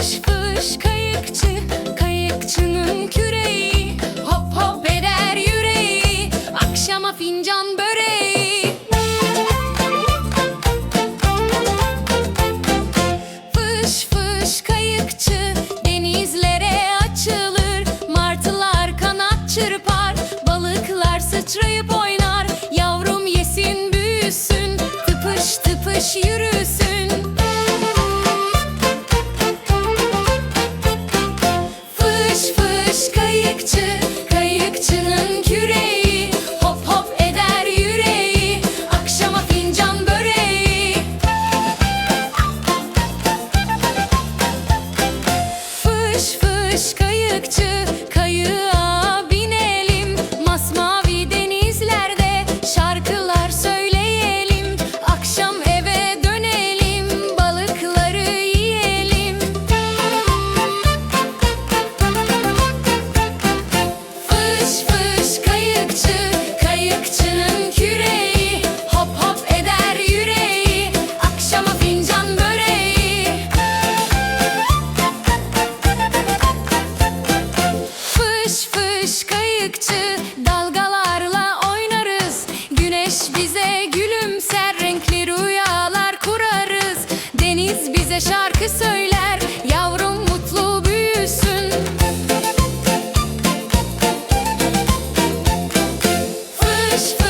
Fış kayıkçı, kayıkçının küreği. Hop hop eder yüreği, akşama fincan böreği. Fış kayıkçı, denizlere açılır. Martılar kanat çırpar, balıklar sıçrayıp oynar. Fış kayıkçı, şarkı söyler Yavrum mutlu büyüsün. Fış fış.